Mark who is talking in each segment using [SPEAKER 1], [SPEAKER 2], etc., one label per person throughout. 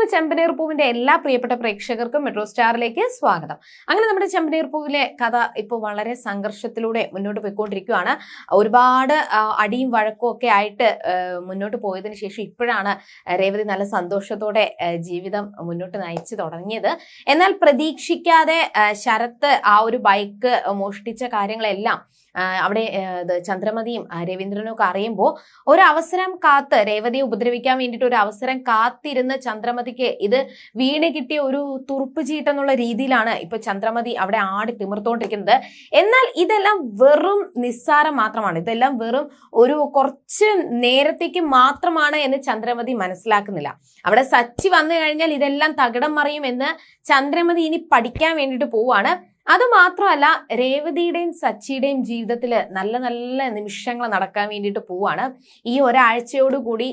[SPEAKER 1] അപ്പോൾ ചെമ്പനീർ പൂവിന്റെ എല്ലാ പ്രിയപ്പെട്ട പ്രേക്ഷകർക്കും മെട്രോ സ്റ്റാറിലേക്ക് സ്വാഗതം. അങ്ങനെ നമ്മുടെ ചെമ്പനീർ പൂവിലെ കഥ ഇപ്പോൾ വളരെ സംഘർഷത്തിലൂടെ മുന്നോട്ട് പോയിക്കൊണ്ടിരിക്കുകയാണ്. ഒരുപാട് അടിയും വഴക്കും ഒക്കെ ആയിട്ട് മുന്നോട്ട് പോയതിനു ശേഷം ഇപ്പോഴാണ് രേവതി നല്ല സന്തോഷത്തോടെ ജീവിതം മുന്നോട്ട് നയിച്ചു തുടങ്ങിയത്. എന്നാൽ പ്രതീക്ഷിക്കാതെ ശരത്ത് ആ ഒരു ബൈക്ക് മോഷ്ടിച്ച കാര്യങ്ങളെല്ലാം അവിടെ ചന്ദ്രമതിയും രവീന്ദ്രനും ഒക്കെ അറിയുമ്പോൾ ഒരു അവസരം കാത്ത് രേവതിയെ ഉപദ്രവിക്കാൻ വേണ്ടിയിട്ട് ഒരു അവസരം കാത്തിരുന്ന ചന്ദ്രമതിക്ക് ഇത് വീണ് കിട്ടിയ ഒരു തുറുപ്പ് ചീട്ടെന്നുള്ള രീതിയിലാണ് ഇപ്പൊ ചന്ദ്രമതി അവിടെ ആടി തിമിർത്തോണ്ടിരിക്കുന്നത്. എന്നാൽ ഇതെല്ലാം വെറും നിസ്സാരം മാത്രമാണ്. ഇതെല്ലാം വെറും ഒരു കുറച്ച് നേരത്തേക്ക് മാത്രമാണ് എന്ന് ചന്ദ്രമതി മനസ്സിലാക്കുന്നില്ല. അവിടെ സച്ചി വന്നു കഴിഞ്ഞാൽ ഇതെല്ലാം തകിടം മറിയും എന്ന് ചന്ദ്രമതി ഇനി പഠിക്കാൻ വേണ്ടിയിട്ട് പോവാണ് അത് മാത്രമല്ല രേവതിയുടെയും സച്ചിയുടെയും ജീവിതത്തിൽ നല്ല നല്ല നിമിഷങ്ങൾ നടക്കാൻ വേണ്ടിയിട്ട് പോവാണ്. ഈ ഒരാഴ്ചയോടുകൂടി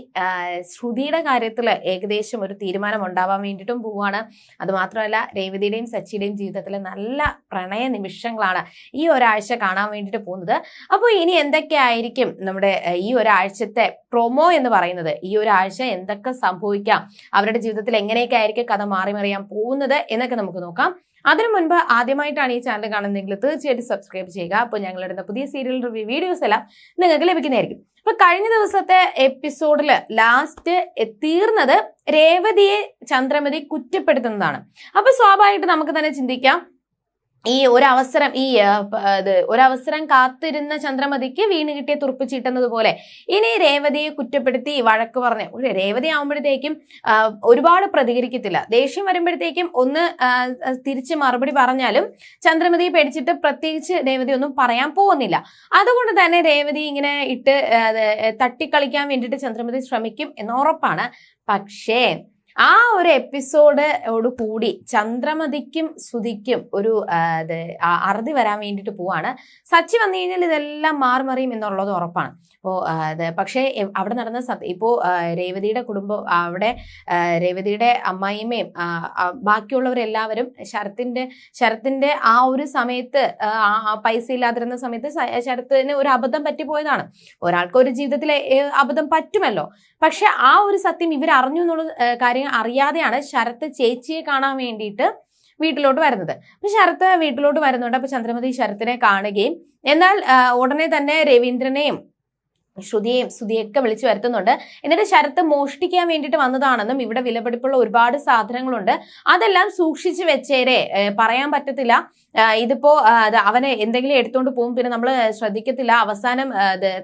[SPEAKER 1] ശ്രുതിയുടെ കാര്യത്തിൽ ഏകദേശം ഒരു തീരുമാനം ഉണ്ടാവാൻ വേണ്ടിയിട്ടും പോവാണ്. അതുമാത്രമല്ല രേവതിയുടെയും സച്ചിയുടെയും ജീവിതത്തിൽ നല്ല പ്രണയ നിമിഷങ്ങളാണ് ഈ ഒരാഴ്ച കാണാൻ വേണ്ടിയിട്ട് പോകുന്നത്. അപ്പോൾ ഇനി എന്തൊക്കെയായിരിക്കും നമ്മുടെ ഈ ഒരാഴ്ചത്തെ പ്രൊമോ എന്ന് പറയുന്നത്? ഈ ഒരാഴ്ച എന്തൊക്കെ സംഭവിക്കാം? അവരുടെ ജീവിതത്തിൽ എങ്ങനെയൊക്കെ ആയിരിക്കും കഥ മാറി മറിയാൻ പോകുന്നത്? എന്നൊക്കെ നമുക്ക് നോക്കാം. അതിനു മുൻപ് ആദ്യമായിട്ടാണ് ഈ ചാനൽ കാണുന്നതെങ്കിൽ തീർച്ചയായിട്ടും സബ്സ്ക്രൈബ് ചെയ്യുക. അപ്പോൾ ഞങ്ങളിടുന്ന പുതിയ സീരിയൽ റിവ്യൂ വീഡിയോസ് എല്ലാം നിങ്ങൾക്ക് ലഭിക്കുന്നതായിരിക്കും. അപ്പൊ കഴിഞ്ഞ ദിവസത്തെ എപ്പിസോഡിൽ ലാസ്റ്റ് തീർന്നത് രേവതിയെ ചന്ദ്രമതി കുറ്റപ്പെടുത്തുന്നതാണ്. അപ്പൊ സ്വാഭാവികമായിട്ട് നമുക്ക് തന്നെ ചിന്തിക്കാം ഈ ഒരവസരം ഈ ഇത് ഒരവസരം കാത്തിരുന്ന ചന്ദ്രമതിക്ക് വീണ് കിട്ടിയ തുറുപ്പ് ചീട്ടുന്നതുപോലെ ഇനി രേവതിയെ കുറ്റപ്പെടുത്തി വഴക്ക് പറഞ്ഞ്. ഒരു രേവതി ആവുമ്പോഴത്തേക്കും ഒരുപാട് പ്രതികരിക്കത്തില്ല. ദേഷ്യം വരുമ്പോഴത്തേക്കും ഒന്ന് തിരിച്ച് മറുപടി പറഞ്ഞാലും ചന്ദ്രമതിയെ പേടിച്ചിട്ട് പ്രത്യേകിച്ച് രേവതി ഒന്നും പറയാൻ പോകുന്നില്ല. അതുകൊണ്ട് തന്നെ രേവതി ഇങ്ങനെ ഇട്ട് തട്ടിക്കളിക്കാൻ വേണ്ടിയിട്ട് ചന്ദ്രമതി ശ്രമിക്കും എന്ന് ഉറപ്പാണ്. പക്ഷേ ആ ഒരു എപ്പിസോഡോട് കൂടി ചന്ദ്രമതിക്കും സുധിക്കും ഒരു അറുതി വരാൻ വേണ്ടിയിട്ട് പോവാണ്. സച്ചി വന്നു കഴിഞ്ഞാൽ ഇതെല്ലാം മാറിമറിയും എന്നുള്ളത് ഉറപ്പാണ്. അപ്പോൾ പക്ഷേ അവിടെ നടന്ന സത്യ ഇപ്പോൾ രേവതിയുടെ കുടുംബം അവിടെ രേവതിയുടെ അമ്മായിമ്മയും ബാക്കിയുള്ളവരെല്ലാവരും ശരത്തിന്റെ ശരത്തിന്റെ ആ ഒരു സമയത്ത് പൈസ ഇല്ലാതിരുന്ന സമയത്ത് ശരത്തിന് ഒരു അബദ്ധം പറ്റിപ്പോയതാണ്. ഒരാൾക്ക് ഒരു ജീവിതത്തിലെ അബദ്ധം പറ്റുമല്ലോ. പക്ഷെ ആ ഒരു സത്യം ഇവർ അറിഞ്ഞു എന്നുള്ള ഏ, അറിയാതെയാണ് ശരത്ത് ചേച്ചിയെ കാണാൻ വേണ്ടിയിട്ട് വീട്ടിലോട്ട് വരുന്നത്. അപ്പൊ ശരത്ത് വീട്ടിലോട്ട് വരുന്നുണ്ട്. അപ്പൊ ചന്ദ്രമതി ശരത്തിനെ കാണുകയും എന്നാൽ ഉടനെ തന്നെ രവീന്ദ്രനെയും ശ്രുതിയെയും ശ്രുതിയൊക്കെ വിളിച്ചു വരുത്തുന്നുണ്ട്. എന്നിട്ട് ശരത്ത് മോഷ്ടിക്കാൻ വേണ്ടിയിട്ട് വന്നതാണെന്നും ഇവിടെ വിലപിടിപ്പുള്ള ഒരുപാട് സാധനങ്ങളുണ്ട്. അതെല്ലാം സൂക്ഷിച്ചു വെച്ചേരെ. പറയാൻ പറ്റത്തില്ല. ഇതിപ്പോ അവനെ എന്തെങ്കിലും എടുത്തുകൊണ്ട് പോകും. പിന്നെ നമ്മൾ ശ്രദ്ധിക്കത്തില്ല. അവസാനം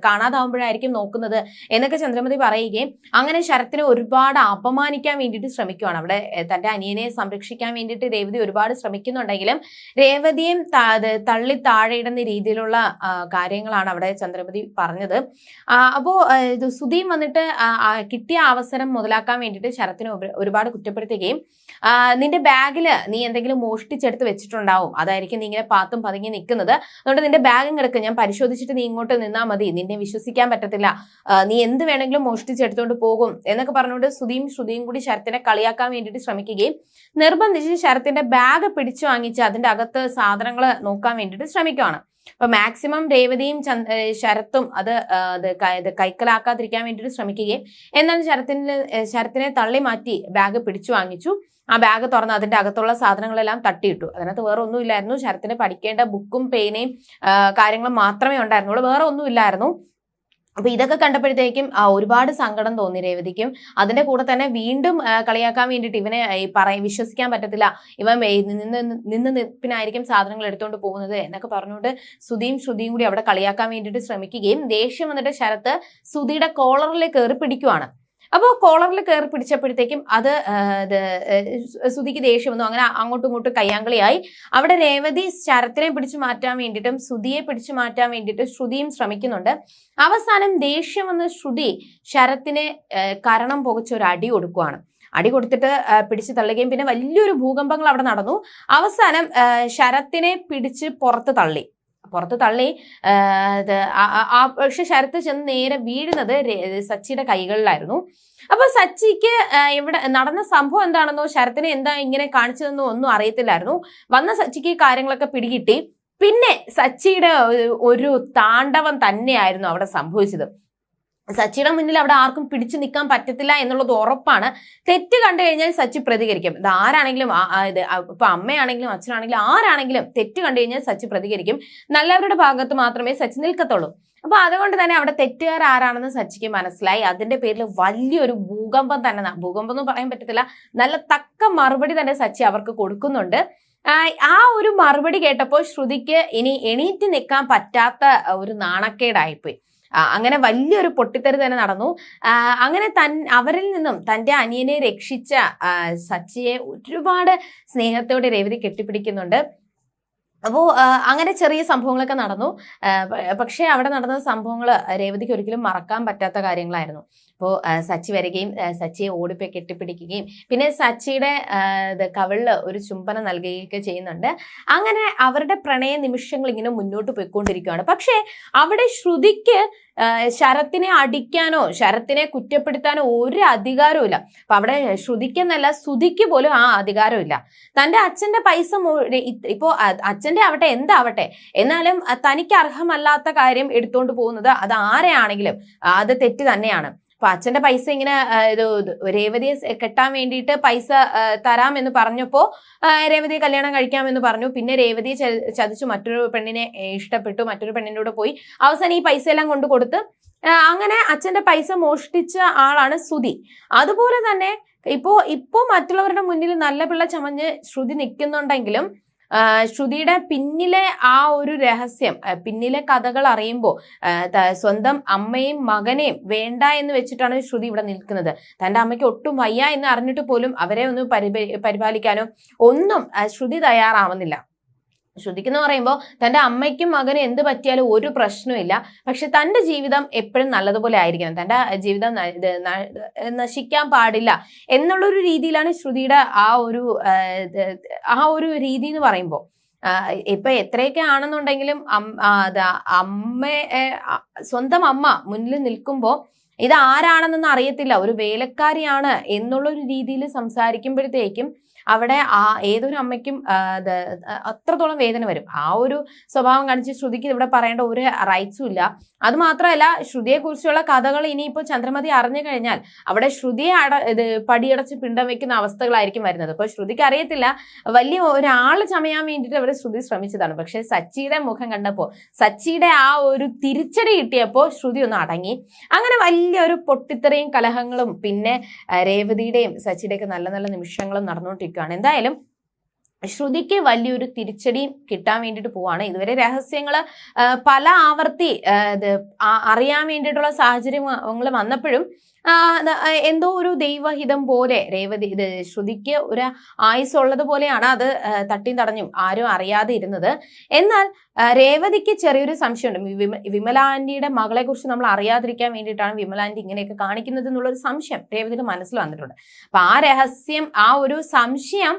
[SPEAKER 1] കാണാതാവുമ്പോഴായിരിക്കും നോക്കുന്നത് എന്നൊക്കെ ചന്ദ്രമതി പറയുകയും അങ്ങനെ ശരത്തിനെ ഒരുപാട് അപമാനിക്കാൻ വേണ്ടിയിട്ട് ശ്രമിക്കുകയാണ് അവിടെ തന്റെ അനിയനെ സംരക്ഷിക്കാൻ വേണ്ടിയിട്ട് രേവതി ഒരുപാട് ശ്രമിക്കുന്നുണ്ടെങ്കിലും രേവതിയും തള്ളി താഴെയിടുന്ന രീതിയിലുള്ള കാര്യങ്ങളാണ് അവിടെ ചന്ദ്രമതി പറഞ്ഞത്. ആ, അപ്പോ സുധീം വന്നിട്ട് കിട്ടിയ അവസരം മുതലാക്കാൻ വേണ്ടിട്ട് ശരത്തിനെ ഒരുപാട് കുറ്റപ്പെടുത്തുകയും നിന്റെ ബാഗിൽ നീ എന്തെങ്കിലും മോഷ്ടിച്ചെടുത്ത് വെച്ചിട്ടുണ്ടാവും. അതായിരിക്കും നീ ഇങ്ങനെ പാത്തും പതുങ്ങി നിൽക്കുന്നത് അതുകൊണ്ട് നിന്റെ ബാഗും കിടക്ക്. ഞാൻ പരിശോധിച്ചിട്ട് നീ ഇങ്ങോട്ട് നിന്നാൽ മതി. നിന്നെ വിശ്വസിക്കാൻ പറ്റത്തില്ല. നീ എന്ത് വേണമെങ്കിലും മോഷ്ടിച്ചെടുത്തോണ്ട് പോകും എന്നൊക്കെ പറഞ്ഞുകൊണ്ട് സുധീം ശ്രുതിയും കൂടി ശരത്തിനെ കളിയാക്കാൻ വേണ്ടിയിട്ട് ശ്രമിക്കുകയും നിർബന്ധിച്ച് ശരത്തിന്റെ ബാഗ് പിടിച്ചു വാങ്ങിച്ച് അതിന്റെ അകത്ത് സാധനങ്ങൾ നോക്കാൻ വേണ്ടിയിട്ട് ശ്രമിക്കുകയാണ് അപ്പൊ മാക്സിമം രേവതിയും ശരത്തും അത് ഇത് കൈക്കലാക്കാതിരിക്കാൻ വേണ്ടിയിട്ട് ശ്രമിക്കുകയും എന്നാൽ ശരത്തിന് ശരത്തിനെ തള്ളി മാറ്റി ബാഗ് പിടിച്ചു വാങ്ങിച്ചു. ആ ബാഗ് തുറന്ന് അതിന്റെ അകത്തുള്ള സാധനങ്ങളെല്ലാം തട്ടിയിട്ടു. അതിനകത്ത് വേറെ ഒന്നും ഇല്ലായിരുന്നു ശരത്തിന് പഠിക്കേണ്ട ബുക്കും പേനയും കാര്യങ്ങളും മാത്രമേ ഉണ്ടായിരുന്നുള്ളൂ. വേറെ ഒന്നും ഇല്ലായിരുന്നു അപ്പൊ ഇതൊക്കെ കണ്ടപ്പോഴത്തേക്കും ഒരുപാട് സങ്കടം തോന്നി രേവതിക്കും. അതിന്റെ കൂടെ തന്നെ വീണ്ടും കളിയാക്കാൻ വേണ്ടിയിട്ട് ഇവനെ പറയും വിശ്വസിക്കാൻ പറ്റത്തില്ല. ഇവൻ നിന്ന് നിന്ന് നിപ്പിനായിരിക്കും സാധനങ്ങൾ എടുത്തുകൊണ്ട് പോകുന്നത് എന്നൊക്കെ പറഞ്ഞുകൊണ്ട് സുധിയും ശ്രുതിയും കൂടി അവിടെ കളിയാക്കാൻ വേണ്ടിയിട്ട് ശ്രമിക്കുകയും ദേഷ്യം വന്നിട്ട് ശരത്ത് സുധിയുടെ കോളറിൽ കയറി പിടിക്കുവാണ്. അപ്പോൾ കോളറിൽ കയറി പിടിച്ചപ്പോഴത്തേക്കും അത് സുധിക്ക് ദേഷ്യം വന്നു. അങ്ങനെ അങ്ങോട്ടും ഇങ്ങോട്ടും കയ്യാങ്കളിയായി. അവിടെ രേവതി ശരത്തിനെ പിടിച്ചു മാറ്റാൻ വേണ്ടിയിട്ടും ശ്രുതിയെ പിടിച്ചു മാറ്റാൻ വേണ്ടിയിട്ട് ശ്രുതിയും ശ്രമിക്കുന്നുണ്ട്. അവസാനം ദേഷ്യം വന്ന ശ്രുതി ശരത്തിനെ കരണം പുകച്ച ഒരു അടി കൊടുക്കുവാണ്. അടി കൊടുത്തിട്ട് പിടിച്ച് തള്ളുകയും പിന്നെ വലിയൊരു ഭൂകമ്പങ്ങൾ അവിടെ നടന്നു. അവസാനം ശരത്തിനെ പിടിച്ച് പുറത്ത് തള്ളി. പുറത്ത് തള്ളി പക്ഷെ ശരത്ത് ചെന്ന് നേരെ വീഴുന്നത് സച്ചിയുടെ കൈകളിലായിരുന്നു. അപ്പൊ സച്ചിക്ക് ഇവിടെ നടന്ന സംഭവം എന്താണെന്നോ ശരത്തിനെ എന്താ ഇങ്ങനെ കാണിച്ചതെന്നോ ഒന്നും അറിയത്തില്ലായിരുന്നു. വന്ന സച്ചിക്ക് കാര്യങ്ങളൊക്കെ പിടികിട്ടി. പിന്നെ സച്ചിയുടെ ഒരു താണ്ഡവം തന്നെയായിരുന്നു അവിടെ സംഭവിച്ചത്. സച്ചിയുടെ മുന്നിൽ അവിടെ ആർക്കും പിടിച്ചു നിൽക്കാൻ പറ്റത്തില്ല എന്നുള്ളത് ഉറപ്പാണ്. തെറ്റ് കണ്ടു കഴിഞ്ഞാൽ സച്ചി പ്രതികരിക്കും. ഇത് ആരാണെങ്കിലും ഇത് ഇപ്പൊ അമ്മയാണെങ്കിലും അച്ഛനാണെങ്കിലും ആരാണെങ്കിലും തെറ്റ് കണ്ടു കഴിഞ്ഞാൽ സച്ചി പ്രതികരിക്കും. നല്ലവരുടെ ഭാഗത്ത് മാത്രമേ സച്ചി നിൽക്കത്തുള്ളൂ. അപ്പൊ അതുകൊണ്ട് തന്നെ അവിടെ തെറ്റുകാർ ആരാണെന്ന് സച്ചിക്ക് മനസ്സിലായി. അതിന്റെ പേരിൽ വലിയൊരു ഭൂകമ്പം തന്നെ ഭൂകമ്പം എന്ന് പറയാൻ പറ്റത്തില്ല. നല്ല തക്ക മറുപടി തന്നെ സച്ചി അവർക്ക് കൊടുക്കുന്നുണ്ട്. ആ, ഒരു മറുപടി കേട്ടപ്പോൾ ശ്രുതിക്ക് ഇനി എണീറ്റ് നിൽക്കാൻ പറ്റാത്ത ഒരു നാണക്കേടായിപ്പോയി. അങ്ങനെ വലിയൊരു പൊട്ടിത്തെറി തന്നെ നടന്നു. അങ്ങനെ തൻ അവരിൽ നിന്നും തന്റെ അനിയനെ രക്ഷിച്ച സച്ചിയെ ഒരുപാട് സ്നേഹത്തോടെ രേവതി കെട്ടിപ്പിടിക്കുന്നുണ്ട്. അപ്പോൾ അങ്ങനെ ചെറിയ സംഭവങ്ങളൊക്കെ നടന്നു. പക്ഷേ അവിടെ നടന്ന സംഭവങ്ങൾ രേവതിക്ക് ഒരിക്കലും മറക്കാൻ പറ്റാത്ത കാര്യങ്ങളായിരുന്നു. അപ്പോൾ സച്ചി വരികയും സച്ചിയെ ഓടിപ്പോയി കെട്ടിപ്പിടിക്കുകയും പിന്നെ സച്ചിയുടെ കവിളിൽ ഒരു ചുംബനം നൽകുകയൊക്കെ ചെയ്യുന്നുണ്ട്. അങ്ങനെ അവരുടെ പ്രണയ നിമിഷങ്ങൾ ഇങ്ങനെ മുന്നോട്ട് പോയിക്കൊണ്ടിരിക്കുകയാണ്. പക്ഷേ അവിടെ ശ്രുതിക്ക് ശരത്തിനെ അടിക്കാനോ ശരത്തിനെ കുറ്റപ്പെടുത്താനോ ഒരു അധികാരവും ഇല്ല. അപ്പൊ അവിടെ ശ്രുതിക്കെന്നല്ല സുതിക്ക് പോലും ആ അധികാരമില്ല തന്റെ അച്ഛന്റെ പൈസ ഇപ്പോ അച്ഛന്റെ ആവട്ടെ എന്താവട്ടെ എന്നാലും തനിക്ക് അർഹമല്ലാത്ത കാര്യം എടുത്തുകൊണ്ട് പോകുന്നത് അത് ആരെയാണെങ്കിലും അത് തെറ്റ് തന്നെയാണ്. അപ്പൊ അച്ഛന്റെ പൈസ ഇങ്ങനെ ഇത് രേവതിയെ കെട്ടാൻ വേണ്ടിയിട്ട് പൈസ തരാം എന്ന് പറഞ്ഞപ്പോ രേവതിയെ കല്യാണം കഴിക്കാമെന്ന് പറഞ്ഞു. പിന്നെ രേവതിയെ ചതിച്ചു. മറ്റൊരു പെണ്ണിനെ ഇഷ്ടപ്പെട്ടു. മറ്റൊരു പെണ്ണിന്റെ കൂടെ പോയി. അവസാനം ഈ പൈസ എല്ലാം കൊണ്ട് കൊടുത്ത് അങ്ങനെ അച്ഛന്റെ പൈസ മോഷ്ടിച്ച ആളാണ് സുതി അതുപോലെ തന്നെ ഇപ്പോ ഇപ്പോ മറ്റുള്ളവരുടെ മുന്നിൽ നല്ല പിള്ള ചമഞ്ഞ് ശ്രുതി നിൽക്കുന്നുണ്ടെങ്കിലും ശ്രുതിയുടെ പിന്നിലെ ആ ഒരു രഹസ്യം പിന്നിലെ കഥകൾ അറിയുമ്പോൾ സ്വന്തം അമ്മയും മകനെയും വേണ്ട എന്ന് വെച്ചിട്ടാണ് ശ്രുതി ഇവിടെ നിൽക്കുന്നത്. തന്റെ അമ്മയ്ക്ക് ഒട്ടും വയ്യ എന്ന് അറിഞ്ഞിട്ട് പോലും അവരെ ഒന്ന് പരിപ- പരിപാലിക്കാനോ ഒന്നും ശ്രുതി തയ്യാറാവുന്നില്ല. ശ്രുതിക്കെന്ന് പറയുമ്പോൾ തന്റെ അമ്മയ്ക്കും മകനും എന്ത് പറ്റിയാലും ഒരു പ്രശ്നമില്ല പക്ഷെ തന്റെ ജീവിതം എപ്പോഴും നല്ലതുപോലെ ആയിരിക്കണം. തന്റെ ജീവിതം നശിക്കാൻ പാടില്ല എന്നുള്ളൊരു രീതിയിലാണ് ശ്രുതിയുടെ ആ ഒരു ആ, ഒരു രീതി എന്ന് പറയുമ്പോൾ. ഇപ്പൊ എത്രയൊക്കെ ആണെന്നുണ്ടെങ്കിലും അമ്മ സ്വന്തം അമ്മ മുന്നിൽ നിൽക്കുമ്പോൾ ഇത് ആരാണെന്നൊന്നും അറിയത്തില്ല. ഒരു വേലക്കാരിയാണ് എന്നുള്ള ഒരു രീതിയിൽ സംസാരിക്കുമ്പോഴത്തേക്കും അവിടെ ആ ഏതൊരു അമ്മയ്ക്കും അത്രത്തോളം വേദന വരും. ആ ഒരു സ്വഭാവം കാണിച്ച് ശ്രുതിക്ക് ഇവിടെ പറയേണ്ട ഒരു റൈറ്റ്സും ഇല്ല. അത് മാത്രമല്ല ശ്രുതിയെ കുറിച്ചുള്ള കഥകൾ ഇനിയിപ്പോൾ ചന്ദ്രമതി അറിഞ്ഞു കഴിഞ്ഞാൽ അവിടെ ശ്രുതിയെ അട ഇത് പടിയടച്ച് പിണ്ടം വെക്കുന്ന അവസ്ഥകളായിരിക്കും വരുന്നത്. അപ്പോൾ ശ്രുതിക്ക് അറിയത്തില്ല വലിയ ഒരാൾ ചമയാൻ വേണ്ടിയിട്ട് അവർ ശ്രുതി ശ്രമിച്ചതാണ്. പക്ഷേ സച്ചിയുടെ മുഖം കണ്ടപ്പോൾ സച്ചിയുടെ ആ ഒരു തിരിച്ചടി കിട്ടിയപ്പോൾ ശ്രുതി ഒന്ന് അടങ്ങി. അങ്ങനെ വലിയൊരു പൊട്ടിത്തെറിയും കലഹങ്ങളും പിന്നെ രേവതിയുടെയും സച്ചിയുടെയൊക്കെ നല്ല നല്ല നിമിഷങ്ങളും നടന്നുകൊണ്ടിരിക്കുകയാണ്. എന്തായാലും ശ്രുതിക്ക് വലിയൊരു തിരിച്ചടിയും കിട്ടാൻ വേണ്ടിയിട്ട് പോവാണ്. ഇതുവരെ രഹസ്യങ്ങൾ പല ആവർത്തി അറിയാൻ വേണ്ടിയിട്ടുള്ള സാഹചര്യങ്ങൾ വന്നപ്പോഴും എന്തോ ഒരു ദൈവഹിതം പോലെ രേവതി ഇത് ശ്രുതിക്ക് ഒരു ആയുസ് ഉള്ളത് പോലെയാണ് അത് തട്ടിയും തടഞ്ഞും ആരും അറിയാതെ ഇരുന്നത്. എന്നാൽ രേവതിക്ക് ചെറിയൊരു സംശയമുണ്ട്. വിമ വിമല ആന്റിയുടെ മകളെ കുറിച്ച് നമ്മൾ അറിയാതിരിക്കാൻ വേണ്ടിയിട്ടാണ് വിമല ആന്റി ഇങ്ങനെയൊക്കെ കാണിക്കുന്നത് എന്നുള്ളൊരു സംശയം രേവതിയുടെ മനസ്സിൽ വന്നിട്ടുണ്ട്. അപ്പൊ ആ രഹസ്യം ആ ഒരു സംശയം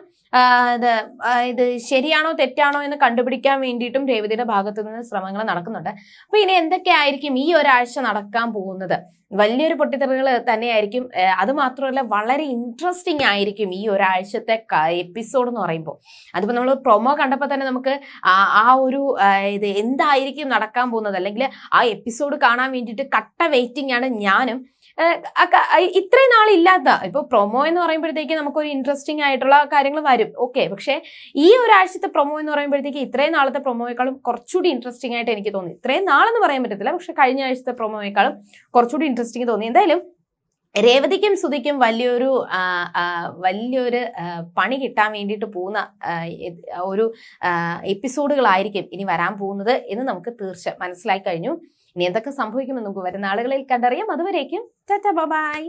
[SPEAKER 1] ഇത് ശരിയാണോ തെറ്റാണോ എന്ന് കണ്ടുപിടിക്കാൻ വേണ്ടിയിട്ടും രേവതിയുടെ ഭാഗത്തു നിന്ന് ശ്രമങ്ങൾ നടക്കുന്നുണ്ട്. അപ്പൊ ഇനി എന്തൊക്കെയായിരിക്കും ഈ ഒരാഴ്ച നടക്കാൻ പോകുന്നത്? വലിയൊരു പൊട്ടിത്തെറികൾ തന്നെയായിരിക്കും. അത് മാത്രമല്ല വളരെ ഇൻട്രസ്റ്റിംഗ് ആയിരിക്കും ഈ ഒരാഴ്ചത്തെ എപ്പിസോഡ് എന്ന് പറയുമ്പോൾ. അതിപ്പോൾ നമ്മൾ പ്രൊമോ കണ്ടപ്പോൾ തന്നെ നമുക്ക് ആ ഒരു ഇത് എന്തായിരിക്കും നടക്കാൻ പോകുന്നത്? അല്ലെങ്കിൽ ആ എപ്പിസോഡ് കാണാൻ വേണ്ടിയിട്ട് കട്ട വെയിറ്റിംഗ് ആണ് ഞാനും. ഇത്രയും നാളില്ലാത്ത ഇപ്പൊ പ്രൊമോ എന്ന് പറയുമ്പോഴത്തേക്ക് നമുക്കൊരു ഇൻട്രസ്റ്റിംഗ് ആയിട്ടുള്ള കാര്യങ്ങൾ വരും. ഓക്കെ പക്ഷേ ഈ ഒരാഴ്ചത്തെ പ്രൊമോ എന്ന് പറയുമ്പോഴത്തേക്ക് ഇത്രയും നാളത്തെ പ്രൊമോയേക്കാളും കുറച്ചുകൂടി ഇൻട്രസ്റ്റിംഗ് ആയിട്ട് എനിക്ക് തോന്നി. ഇത്രയും നാളെന്ന് പറയാൻ പറ്റത്തില്ല പക്ഷെ കഴിഞ്ഞ ആഴ്ചത്തെ പ്രൊമോയേക്കാളും കുറച്ചുകൂടി ഇൻട്രസ്റ്റിംഗ് തോന്നി. എന്തായാലും രേവതിക്കും സുധിക്കും വലിയൊരു വലിയൊരു പണി കിട്ടാൻ വേണ്ടിയിട്ട് പോകുന്ന ഒരു എപ്പിസോഡുകളായിരിക്കും ഇനി വരാൻ പോകുന്നത് എന്ന് നമുക്ക് തീർച്ച മനസ്സിലായി കഴിഞ്ഞു. ഇനി എന്തൊക്കെ സംഭവിക്കുമെന്ന് നമുക്ക് വരുന്ന ആളുകളിൽ കണ്ടറിയാം. അതുവരേക്കും ബൈ.